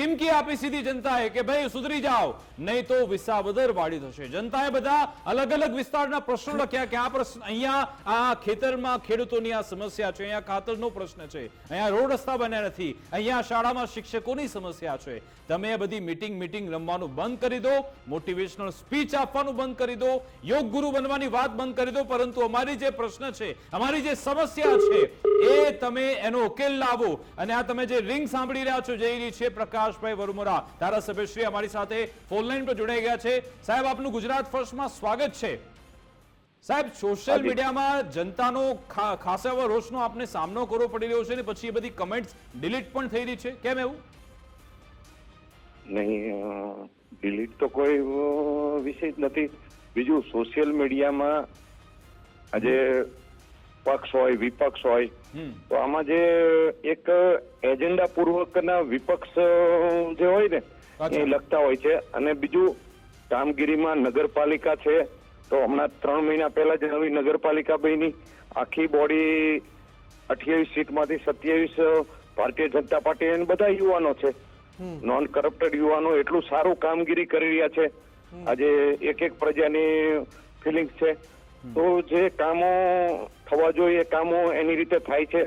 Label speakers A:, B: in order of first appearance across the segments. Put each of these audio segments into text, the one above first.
A: ચીમકી આપી સીધી જનતાએ કે ભાઈ સુધરી જાઓ, નહીં તો વિસાવદર વાળી થશે જનતાએ બધા અલગ અલગ વિસ્તારના પ્રશ્નો લખ્યા કે આ પ્રશ્ન, અહીંયા આ ખેતરમાં ખેડૂતોની આ સમસ્યા છે, અહીંયા ખાતરનો પ્રશ્ન છે, અહીંયા રોડ રસ્તા બન્યા નથી, અહીંયા શાળામાં શિક્ષકોની સમસ્યા છે. તમે બધી મીટિંગ મીટિંગ રમવાનું બંધ કરી દો, મોટિવેશનલ સ્પીચ આપવાનું બંધ કરી દો યોગ ગુરુ બનવાની વાત બંધ કરી દો, પરંતુ અમારી જે પ્રશ્ન છે, અમારી જે સમસ્યા છે, એ તમે એનો ઉકેલ લાવો. અને આ તમે જે રિંગ સાંભળી રહ્યા છો જઈ રહી છે પ્રકાશભાઈ વરુમરા. ધારાસભ્ય શ્રી અમારી સાથે ફોનલાઈન પર જોડાઈ ગયા છે. સાહેબ આપનું ગુજરાત ફર્સ્ટમાં સ્વાગત છે. સાહેબ સોશિયલ મીડિયામાં જનતાનો ખાસ એવો રોષનો આપને સામનો કરવો પડી રહ્યો છે ને પછી એ બધી કમેન્ટ્સ ડિલીટ પણ થઈ રહી છે. કેમ એવું?
B: નહીં ડિલીટ તો કોઈ વિષય જ નથી. બીજું સોશિયલ મીડિયામાં આજે પક્ષ હોય વિપક્ષ હોય તો આમાં જે એક એજન્ડા પૂર્વકના વિપક્ષ જે હોય ને એ લખતા હોય છે. અને બીજું કામગીરીમાં નગરપાલિકા છે. તો હમણાં ત્રણ મહિના પહેલા જ નવી નગરપાલિકા બની. આખી બોડી અઠ્યાવીસ સીટમાંથી સત્યાવીસ ભારતીય જનતા પાર્ટી અને બધા યુવાનો છે. નોન કરપ્ટેડ યુવાનો એટલું સારું કામગીરી કરી રહ્યા છે. આજે એક એક પ્રજાની ફિલિંગ્સ છે. તો જે કામો થવા જોઈએ કામો એની રીતે થાય છે.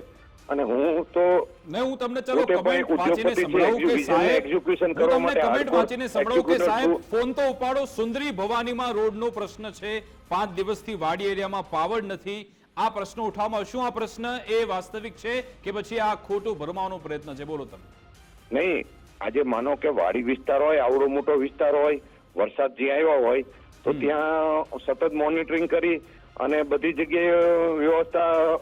B: અને હું તો
A: ને હું તમને ચલો કમેન્ટ વાંચીને સંભળાવું કે સાહેબ એક્ઝિક્યુશન
B: કરવા માટે
A: કમેન્ટ વાંચીને સંભળાવું કે સાહેબ ફોન તો ઉપાડો સુંદરી ભવાનીમાં રોડનો પ્રશ્ન છે. પાંચ દિવસથી વાડી એરિયામાં પાવર નથી. આ પ્રશ્ન ઉઠાવવામાં શું આ પ્રશ્ન? એ વાસ્તવિક છે કે પછી આ ખોટું ભરમાવાનો પ્રયત્ન છે? બોલો તમે.
B: નહીં આજે માનો કે વાડી વિસ્તાર હોય આવડો મોટો વિસ્તાર હોય વરસાદ જે આવ્યો હોય તો ત્યાં સતત મોનિટરિંગ કરી અને બધી જગ્યાએ વ્યવસ્થા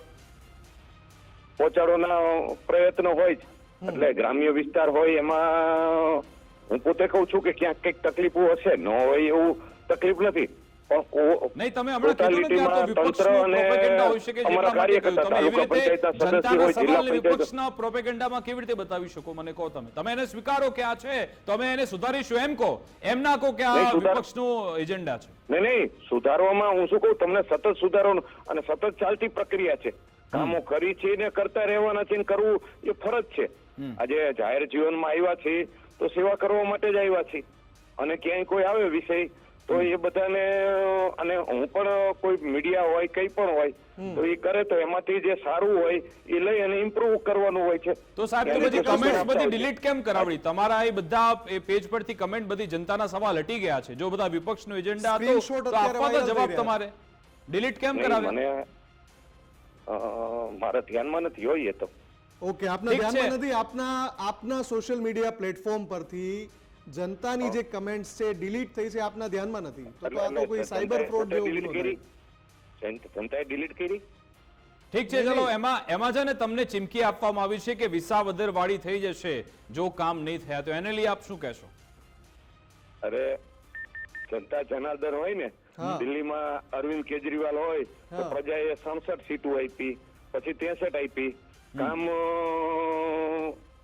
B: પહોંચાડવાના પ્રયત્ન હોય જ. એટલે ગ્રામ્ય વિસ્તાર હોય એમાં હું પોતે કહું છું કે ક્યાંક કંઈક તકલીફો હશે. ન હોય એવું તકલીફ નથી.
A: નહીં તમે હમણાં કીધું ને કે આ તો વિપક્ષનું પ્રોપેગેન્ડા હોઈ શકે છે એટલા માટે કહ્યું. તમે એવી રીતે જનતાના સવાલને વિપક્ષના. પ્રોપેગેન્ડામાં કેવી રીતે બતાવી શકો મને કહો તમે? તમે એને સ્વીકારો કે આ છે? તમે એને સુધારીશું એમ કહો. એમ ના કહો કે આ વિપક્ષનો એજન્ડા છે.
B: નહીં નહીં સુધારવામાં હું શું કહું? તમને સતત સુધારવાનું અને સતત ચાલતી પ્રક્રિયા છે. કામો કરી છે ને કરતા રહેવાના છે ને કરવું એ ફરજ છે. આજે જાહેર જીવનમાં આવ્યા છે તો સેવા કરવા માટે જ આવ્યા છે અને ક્યાંય કોઈ આવે વિષય તો એ બધાને અને હું પણ કોઈ મીડિયા હોય કઈ પણ હોય તો એ કરે તો એમાંથી જે સારું હોય એ લઈ અને ઇમ્પ્રુવ કરવાનું હોય છે.
A: તો સાહેબ તો બધી કમેન્ટ્સ બધી ડિલીટ કેમ કરાવડી? તમારા એ બધા એ પેજ પરથી કમેન્ટ બધી જનતાના સવાલ હટી ગયા છે. જો બધા વિપક્ષનો એજન્ડા હતો તો
C: અત્યારે
A: આપવા તો
C: viral થઈ
A: જવાબ તમારે. ડિલીટ કેમ કરાવે?
B: મને મારા ધ્યાનમાં નથી હોય એ તો.
C: ઓકે આપના ધ્યાનમાં નથી. આપના આપના સોશિયલ મીડિયા પ્લેટફોર્મ પરથી જનતાની જે કમેન્ટ્સ છે ડિલીટ થઈ છે આપના ધ્યાનમાં નથી. તો તો આ તો કોઈ સાયબર ફ્રોડ જેવું
B: કરી. જનતાએ ડિલીટ કરી?
A: ઠીક છે ચલો એમાં એમાં છે ને તમને ચીમકી આપવામાં આવી છે કે વિસાવદર વાળી થઈ જશે જો કામ નહીં થયા તો. એને લઈ આપ શું કહેશો?
B: અરે જનતા જનાર્દન હોય ને દિલ્હીમાં અરવિંદ કેજરીવાલ હોય તો. પ્રજાએ સડસઠ સીટો આપી પછી ત્રેસઠ આપી. કામ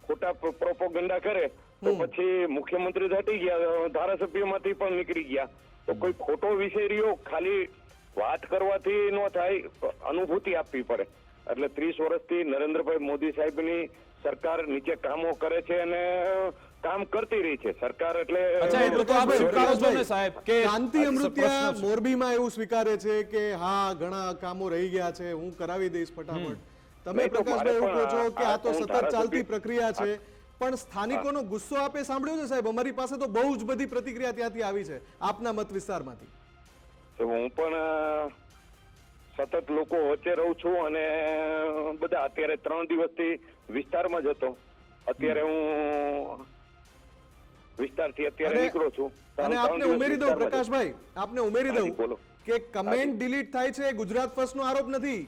B: ખોટા પ્રોપોગંડા કરે તો પછી મુખ્યમંત્રી હટી ગયા ધારાસભ્યમાંથી પણ નીકળી ગયા. તો કોઈ ખોટો વિષય રહ્યો ખાલી વાત કરવાથી ન થાય અનુભૂતિ આપવી પડે. એટલે ત્રીસ વર્ષથી નરેન્દ્રભાઈ મોદી સાહેબની સરકાર નીચે કામો કરે છે અને કામ કરતી રહી છે. સરકાર એટલે
A: અચ્છા, એટલું તો આપ સ્વીકારો છો ને સાહેબ આ
C: અમૃતિયા. મોરબીમાં એવું સ્વીકારે છે કે હા ઘણા કામો રહી ગયા છે હું કરાવી દઈશ ફટાફટ. તમે પ્રકાશભાઈ એવું કહો છો કે
B: આ-
C: તો સતત ચાલતી પ્રક્રિયા છે પણ સ્થાનિકોનો ગુસ્સો આપે સાંભળ્યો છે સાહેબ? અમારી પાસે તો બહુ જ બધી પ્રતિક્રિયા ત્યાંથી આવી છે આપના મત વિસ્તારમાંથી.
B: હું પણ સતત લોકો વચ્ચે રહું છું અને બધા અત્યારે ત્રણ દિવસથી વિસ્તારમાં જ હતો. અત્યારે હું વિસ્તારથી અત્યારે નીકળો છું.
C: અને આપને ઉમેરી દઉં પ્રકાશભાઈ આપને ઉમેરી દઉં
B: બોલો.
C: કે કમેન્ટ ડિલીટ થાય છે ગુજરાત ફર્સ્ટ નો આરોપ નથી.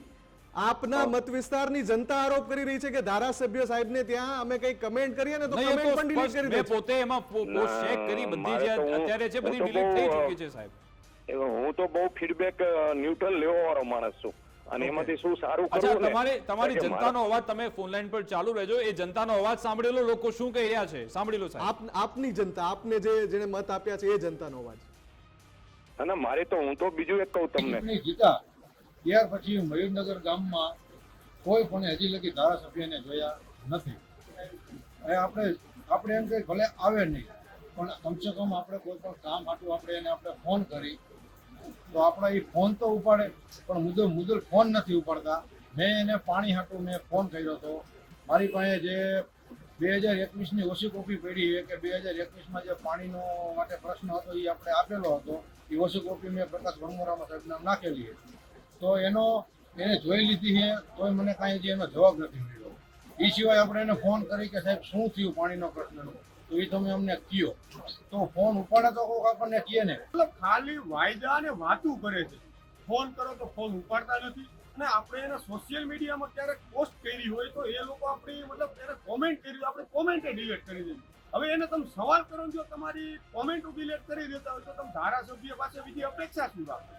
C: આપના મત વિસ્તારની જનતા આરોપ કરી રહી છે કે ધારાસભ્ય સાહેબને ત્યાં અમે કઈ કમેન્ટ કરીએ ને તો કમેન્ટ પણ ડિલીટ કરી દે
A: પોતે એમાં પોસ્ટ ચેક કરી બધી જે અત્યારે છે બધી ડિલીટ થઈ ચૂકી છે સાહેબ.
B: હું તો બહુ ફીડબેક ન્યુટ્રલ લેવા વાળો માણસ છું. અને એમાંથી શું સારું
A: અચ્છા
B: કરવું ને?
A: તમારી તમારી જનતાનો અવાજ તમે ફોન લાઈન પર ચાલુ રહેજો. એ જનતાનો અવાજ સાંભળેલો લોકો શું કહી રહ્યા છે? સાંભળી લો સાહેબ.
C: આપ આપની જનતા આપને જે જેને મત આપ્યા છે એ જનતાનો અવાજ.
B: અને મારે તો હું તો બીજું એક કહું તમને.
D: જીતા ત્યાર પછી મયુરનગર ગામમાં કોઈ પણ હજી લગી ધારાસભ્યને જોયા નથી. આપણે આપણે એમ કે ભલે આવે નહીં, પણ કમસે કમ આપણે કોઈ પણ કામ હાટું આપણે એને આપણે ફોન કરી. તો આપણા એ ફોન તો ઉપાડે, પણ મુદ્દો મુદ્દો ફોન નથી ઉપાડતા. મેં એને પાણી હાટું મેં ફોન કર્યો હતો. મારી પાસે જે બે હજાર એકવીસની ઓછી કોપી પડી છે કે બે હજાર એકવીસમાં જે પાણીનો માટે પ્રશ્ન હતો એ આપણે આપેલો હતો એ ઓછી કોપી મેં પ્રકાશ વણમોરામાં નામ નાખેલી છે. તો એનો, એને જોઈ લીધી છે, તોય મને કાંઈ હજી એનો જવાબ નથી મળ્યો. એ સિવાય આપણે એને ફોન કરી કે સાહેબ, શું થયું પાણીનો પ્રશ્નનો? તો એ તમે અમને કયો. તો ફોન ઉપાડે તો કોઈક આપણને કહે ને.
E: મતલબ ખાલી વાયદા અને વાતું કરે છે. ફોન કરો તો ફોન ઉપાડતા નથી. અને આપણે એને સોશિયલ મીડિયામાં ક્યારેક પોસ્ટ કરી હોય તો એ લોકો આપણી, મતલબ એને કોમેન્ટ કરી આપણે કોમેન્ટે ડિલેટ કરી દીધી હવે એને તમે સવાલ કરો જો તમારી કોમેન્ટ ડિલેટ કરી દેતા હોય તો તમે ધારાસભ્ય પાસે બીજી અપેક્ષા શું રાખો?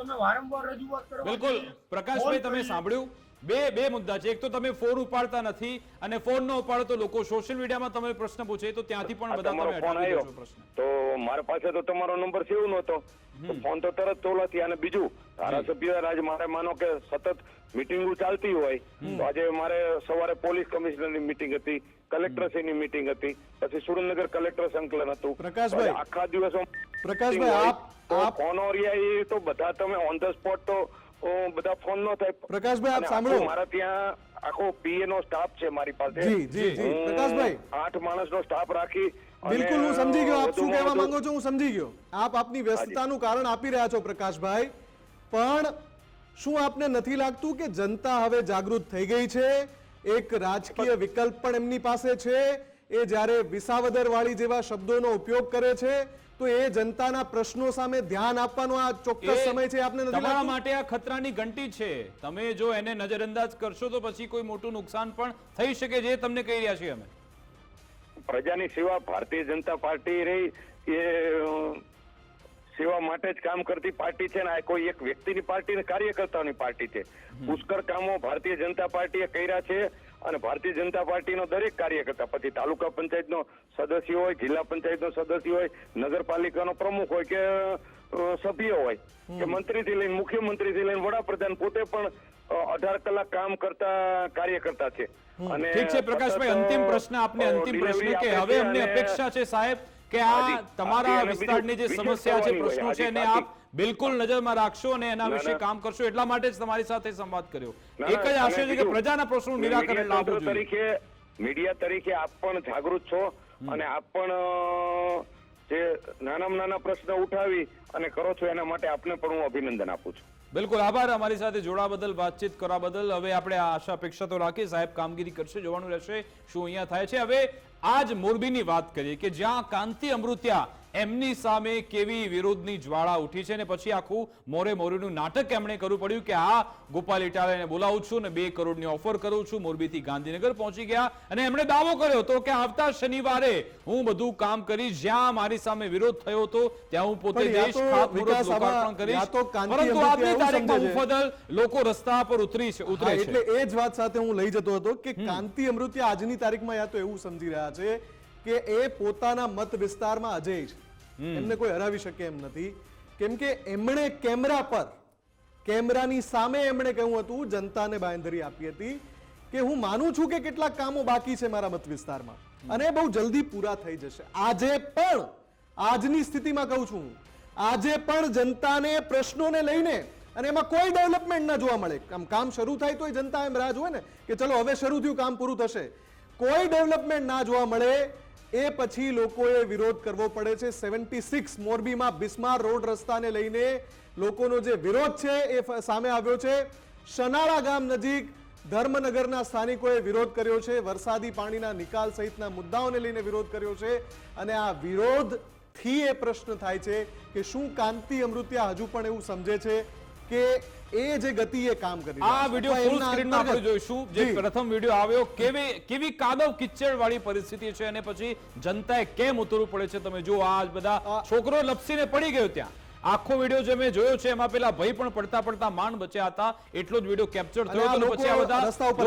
E: તમે વારંવાર રજૂઆત કરો.
A: બિલકુલ. પ્રકાશભાઈ તમે સાંભળ્યું? બે બે મુદ્દા છે. એક તો તમે ફોન ઉપાડતા નથી અને ફોન ન ઉપાડો તો લોકો સોશિયલ મીડિયામાં તમે પ્રશ્ન પૂછે. તો ત્યાંથી પણ બધા તમે
B: આવ્યો.
A: પ્રશ્ન.
B: તો મારા પાસે તો તમારો નંબર સેવ નહોતો. ફોન તો તરત તોલાથી અને બીજું ધારાસભ્ય રાજ મારે માનો કે સતત મિટિંગો ચાલતી હોય તો આજે મારે સવારે પોલીસ કમિશનરની મિટિંગ હતી કલેક્ટરશ્રીની મિટિંગ હતી પછી સુરેન્દ્રનગર કલેક્ટર સંકલન હતું.
C: પ્રકાશભાઈ,
B: આખા દિવસો
C: પ્રકાશભાઈ, આપ- આપ-
B: ફોન ઓરિયા એ તો બધા તમે ઓન ધ સ્પોટ તો બધા ફોન નો થાય.
C: પ્રકાશભાઈ, આપ સાંભળો.
B: મારા ત્યાં આખો પીએ નો સ્ટાફ છે મારી પાસે.
C: જી, જી, જી. પ્રકાશભાઈ.
B: આઠ માણસનો સ્ટાફ રાખી
C: બિલકુલ હું સમજી ગયો. આપ શું કહેવા માંગો છો? હું સમજી ગયો. આપ આપની વ્યસ્તતાનું કારણ આપી રહ્યા છો પ્રકાશભાઈ. પણ શું આપને નથી લાગતું કે જનતા હવે જાગૃત થઈ ગઈ છે? એક રાજકીય વિકલ્પ પણ એમની પાસે છે. એ જ્યારે વિસાવદર વાળી જેવા શબ્દોનો ઉપયોગ કરે છે તો એ જનતાના પ્રશ્નો સામે ધ્યાન આપવાનો આ ચોક્કસ સમય છે આપને નથી
A: તમારા માટે આ ખતરાની ઘંટી છે. તમે જો એને નજરઅંદાજ કરશો તો પછી કોઈ મોટું નુકસાન પણ થઈ શકે જે તમને કહી રહ્યા છીએ અમે.
B: પ્રજાની સેવા ભારતીય જનતા પાર્ટી રહી એ સેવા માટે જ કામ કરતી પાર્ટી છે ને આ કોઈ એક વ્યક્તિની પાર્ટી ને કાર્યકર્તાઓની પાર્ટી છે. પુષ્કળ કામો ભારતીય જનતા પાર્ટીએ કર્યા છે. અને ભારતીય જનતા પાર્ટીનો દરેક કાર્યકર્તા પછી તાલુકા પંચાયતનો સદસ્ય હોય જિલ્લા પંચાયતનો સદસ્ય હોય નગરપાલિકાનો પ્રમુખ હોય કે સભ્ય હોય કે મંત્રીથી લઈને મુખ્યમંત્રીથી લઈને વડાપ્રધાન પોતે પણ અઢાર કલાક કામ કરતા કાર્યકર્તા છે. અને
A: ઠીક છે પ્રકાશભાઈ અંતિમ પ્રશ્ન આપને અંતિમ પ્રશ્ન કે હવે અમને અપેક્ષા છે સાહેબ કે આ તમારા વિસ્તારની જે સમસ્યા છે પ્રશ્નો છે એને આપ બિલકુલ નજરમાં રાખશો અને એના વિશે કામ કરશો. એટલા માટે જ તમારી સાથે સંવાદ કર્યો. એક જ આશય છે કે પ્રજાના પ્રશ્નો નિરાકરણ લાવવું જોઈએ.
B: મીડિયા તરીકે આપ પણ જાગૃત છો અને આપ પણ જે નાનામાં નાના પ્રશ્ન ઉઠાવી અને કરો છો એના માટે આપને પણ હું અભિનંદન આપું છું.
A: બિલકુલ આભાર. અમારી સાથે જોડા બદલ વાતચીત કરવા બદલ. હવે આપણે આશા અપેક્ષા તો રાખીએ. સાહેબ કામગીરી કરશે જોવાનું રહેશે શું અહીંયા થાય છે. હવે આજ મોરબીની વાત કરીએ કે જ્યાં કાંતિ અમૃત્યા એમની સામે કેવી વિરોધની જ્વાળા ઉઠી છે ને પછી આખું મોરે મોરીનું નાટક એમણે કરવું પડ્યું કે આ ગોપાલ ઇટાલિયાને બોલાવું છું ને બે કરોડની ઓફર કરું છું મોરબીથી ગાંધીનગર પહોંચી ગયા અને એમણે દાવો કર્યો હતો કે આવતા શનિવારે હું બધું કામ કરીશ જ્યાં મારી સામે વિરોધ થયો હતો ત્યાં હું પોતે દેશ લોકાર્પણ કરીશ. પરંતુ આજની તારીખમાં મુફદલ લોકો રસ્તા પર ઉતરી છે ઉતરે છે.
C: એટલે એ જ વાત સાથે હું લઈ જતો હતો કે કાંતિ અમૃત્ય આજની તારીખમાં યા તો એવું સમજી રહ્યા છે કે એ પોતાના મત વિસ્તારમાં અજય છે. એમને કોઈ હરાવી શકે એમ નથી. કેમ કે એમણે કેમેરા પર કેમેરાની સામે એમણે કહ્યું હતું જનતાને બાંધરી આપી હતી કે હું માનું છું કે કેટલાક કામો બાકી છે મારા મત વિસ્તારમાં. અને બહુ જલ્દી પૂરા થઈ જશે. આજે પણ આજની સ્થિતિમાં કહું છું આજે પણ જનતાને પ્રશ્નોને લઈને અને એમાં કોઈ ડેવલપમેન્ટ ના જોવા મળે. આમ કામ શરૂ થાય તો જનતા એમ રાહ જોવે ને કે ચલો હવે શરૂ થયું કામ પૂરું થશે. કોઈ ડેવલપમેન્ટ ના જોવા મળે એ પછી લોકોએ વિરોધ કરવો પડે છે. સેવન્ટી સિક્સ મોરબીમાં બિસ્માર રોડ રસ્તાને લઈને લોકોનો જે વિરોધ છે એ સામે આવ્યો છે. શનાળા ગામ નજીક ધર્મનગરના સ્થાનિકોએ વિરોધ કર્યો છે. વરસાદી પાણીના નિકાલ સહિતના મુદ્દાઓને લઈને વિરોધ કર્યો છે. અને આ વિરોધથી એ પ્રશ્ન થાય છે કે શું કાંતિ અમૃત્યા હજુ પણ એવું સમજે છે કે એ જે ગતિએ કામ કરી
A: આ વિડિયો ફૂલ સ્ક્રીનમાં આપણે જોઈશું. જે પ્રથમ વિડિયો આવ્યો કેવી કેવી કાદવ કિચડ વાળી પરિસ્થિતિ છે અને પછી જનતાએ કેમ ઉતરવું પડે છે? તમે જો આ બધા છોકરો લપસીને પડી ગયો ત્યાં. આખો વીડિયો જે મેં જોયો છે એમાં પેલા ભાઈ પણ પડતા પડતા માંડ બચ્યા હતા. એટલો જ વીડિયો કેપ્ચર થયો હતો પછી આ બધા
C: રસ્તા ઉપર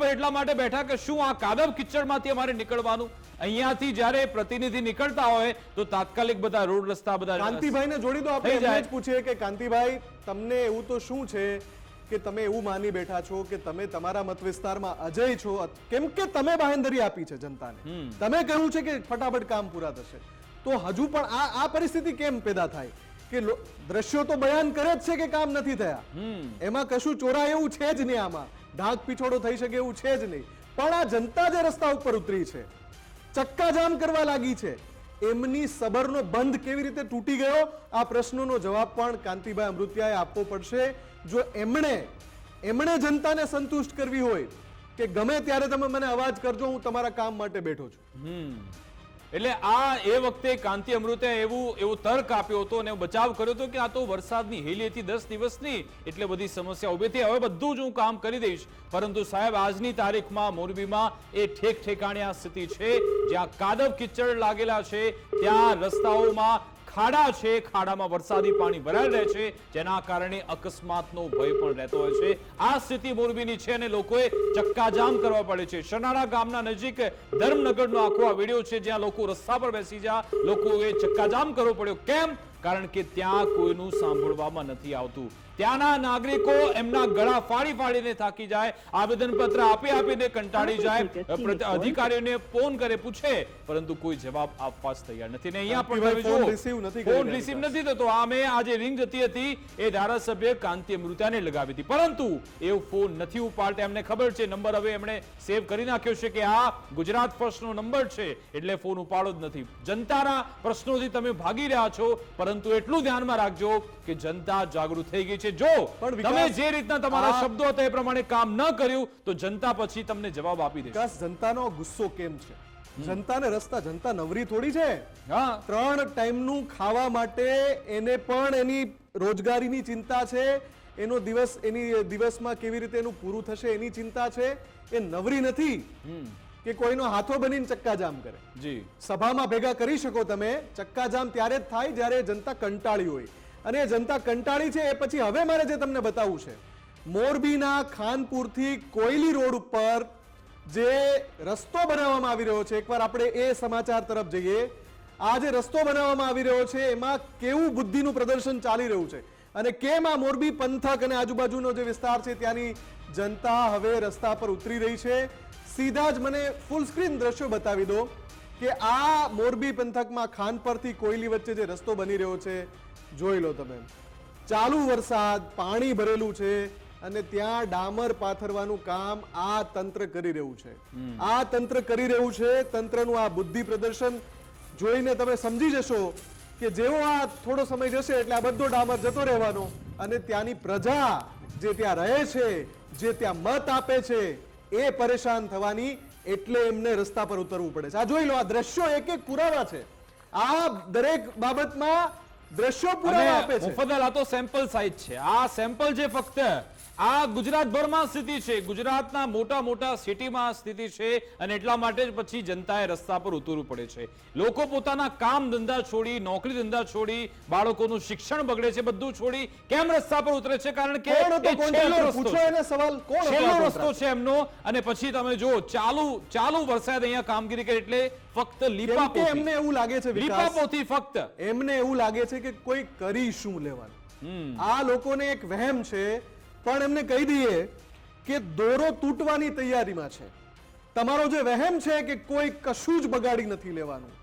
A: પર એટલા માટે બેઠા કે શું આ કાદવ કિચડમાંથી અમારે નીકળવાનું? અહીંયાથી જ્યારે પ્રતિનિધિ નીકળતા હોય તો તાત્કાલિક બધા રોડ રસ્તા બધા
C: કાંતિભાઈને જોડી દો આપણે એમને જ પૂછીએ કે કાંતિભાઈ તમને એવું તો શું છે કે તમે એવું માની બેઠા છો કે તમે તમારા મત વિસ્તારમાં અજય છો? કેમ કે તમે બાહેંધરી આપી છે જનતાને. તમે કહ્યું છે કે ફટાફટ કામ પૂરા થશે. તો હજુ પણ આ આ પરિસ્થિતિ કેમ પેદા થાય? કે લો- દ્રશ્યો તો બયાન કરે જ છે કે કામ નથી થયા. એમાં કશું ચોરાય એવું છે જ નહીં આમાં. ઢાક પીછોડો થઈ શકે એવું છે જ નહીં. પણ આ જનતા જે રસ્તા ઉપર ઉતરી છે ચક્કાજામ કરવા લાગી છે એમની સબરનો બંધ કેવી રીતે તૂટી ગયો? આ પ્રશ્નોનો જવાબ પણ કાંતિભાઈ અમૃતિયાએ આપવો પડશે. જો એમણે એમણે જનતાને સંતુષ્ટ કરવી હોય કે ગમે ત્યારે તમે મને અવાજ કરજો હું તમારા કામ માટે બેઠો છું.
A: હમ. એટલે આ એ વખતે કાંતિ અમૃતે એવું, એવો તર્ક આપ્યો હતો અને બચાવ કર્યો હતો કે આ તો વરસાદની હેલી હતી દસ દિવસની એટલે બધી સમસ્યા ઊભી થઈ. હવે બધું જ હું કામ કરી દઈશ. પરંતુ સાહેબ, આજની તારીખમાં મોરબીમાં એ ઠેક ઠેકાણે આ સ્થિતિ છે. જ્યાં કાદવ કિચડ લાગેલા છે, ત્યાં રસ્તાઓમાં ખાડા છે, ખાડામાં વરસાદી પાણી ભરાઈ રહે છે, જેના કારણે અકસ્માતનો ભય પણ રહેતો હોય છે. આ સ્થિતિ મોરબીની છે અને લોકોએ ચક્કાજામ કરવા પડે છે. શનાળા ગામના નજીક ધર્મનગરનો આખો આ વીડિયો છે, જ્યાં લોકો રસ્તા પર બેસી જા લોકોએ ચક્કાજામ કરવો પડ્યો. કેમ? કારણ કે ત્યાં કોઈનું સાંભળવામાં નથી આવતું. ત્યાંના નાગરિકો એમના ગળા ફાડી ફાડીને થાકી જાય આવેદનપત્ર આપી આપીને કંટાળી જાય અધિકારીઓને ફોન કરે પૂછે પરંતુ કોઈ જવાબ આપવા તૈયાર નથી. ને અહીંયા પણ
C: ફોન
A: જુઓ,
C: નથી
A: ફોન
C: રિસીવ
A: નથી થતો. આમે આ જે રિંગ જતી હતી એ ધારાસભ્ય કાંતિ અમૃતાને લગાવી હતી. પરંતુ એવો ફોન નથી ઉપાડતા. એમને ખબર છે નંબર હવે એમણે સેવ કરી નાખ્યો છે કે આ ગુજરાત ફર્સ્ટનો નંબર છે એટલે ફોન ઉપાડો જ નથી. જનતાના પ્રશ્નોથી તમે ભાગી રહ્યા છો પરંતુ એટલું ધ્યાનમાં રાખજો કે જનતા જાગૃત થઈ ગઈ છે. જો તમે જે રીતના તમારા શબ્દો હતા એ પ્રમાણે કામ ન કર્યું તો જનતા પછી તમને જવાબ આપી દે
C: વિકાસ જનતાનો ગુસ્સો કેમ છે? જનતાને રસ્તા જનતા નવરી થોડી છે?
A: હા.
C: ત્રણ ટાઈમનું ખાવા માટે એને પણ એની રોજગારીની ચિંતા છે એનો દિવસ એની દિવસમાં કેવી રીતે એનું પૂરું થશે એની ચિંતા છે એ નવરી નથી કે કોઈનો હાથો બનીને ચક્કાજામ કરે.
A: જી.
C: સભામાં ભેગા કરી શકો તમે ચક્કાજામ ત્યારે જ થાય જ્યારે જનતા કંટાળી હોય. અને જનતા કંટાળી છે, એ પછી હવે મારે જે તમને બતાવવું છે. મોરબીના ખાનપુરથી કોયલી રોડ ઉપર જે રસ્તો બનાવવામાં આવી રહ્યો છે, એકવાર આપણે એ સમાચાર તરફ જઈએ. આ જે રસ્તો બનાવવામાં આવી રહ્યો છે, એમાં કેવું બુદ્ધિનું પ્રદર્શન ચાલી રહ્યું છે? અને કેમ આ મોરબી પંથક અને આજુબાજુનો જે વિસ્તાર છે, ત્યાંની જનતા હવે રસ્તા પર ઉતરી રહી છે? સીધા જ મને ફૂલ સ્ક્રીન દ્રશ્યો બતાવી દો કે આ મોરબી પંથકમાં ખાનપરથી કોયલી વચ્ચે જે રસ્તો બની રહ્યો છે જોઈ લો તમે. ચાલુ વરસાદ પાણી ભરેલું છે અને ત્યાં ડામર પાથરવાનું કામ આ તંત્ર કરી રહ્યું છે. આ તંત્ર કરી રહ્યું છે તંત્રનું આ બુદ્ધિ પ્રદર્શન. જોઈને તમે સમજી જશો કે જેવો આ થોડો સમય જશે એટલે આ બધો ડામર જતો રહેવાનો અને ત્યાંની પ્રજા જે ત્યાં રહે છે જે ત્યાં મત આપે છે એ પરેશાન થવાની એટલે એમને રસ્તા પર ઉતરવું પડે છે. આ જોઈ લો આ દ્રશ્યો એક એક પુરાવા છે. આ દરેક બાબતમાં દ્રશ્યો પૂરા આપે છે.
A: મુફદ્દલ આ તો સેમ્પલ સાઇઝ છે. આ સેમ્પલ છે ફક્ત આ ગુજરાતભરમાં સ્થિતિ છે. ગુજરાતના મોટા મોટા સિટીમાં સ્થિતિ છે અને એટલા માટે જ પછી જનતાએ રસ્તા પર ઉતરવું પડે છે. લોકો પોતાના કામ ધંધા છોડી નોકરી ધંધા છોડી બાળકોનું શિક્ષણ બગડે છે બધું છોડી કેમ રસ્તા પર ઉતરે છે? કારણ કે છેલ્લો રસ્તો છે. છે એમનો. અને પછી તમે જો ચાલુ ચાલુ વરસાદ અહીંયા કામગીરી કરી એટલે ફક્ત
C: લીપાપો
A: લીપા
C: એમને એવું લાગે છે
A: લીપાપોથી ફક્ત.
C: એમને એવું લાગે છે કે કોઈ કરી શું લેવાનું? આ લોકોને એક વહેમ છે પણ એમને કહી દઈએ કે દોરો તૂટવાની તૈયારીમાં છે. તમારો જે વહેમ છે કે કોઈ કશું જ બગાડી નથી લેવાનું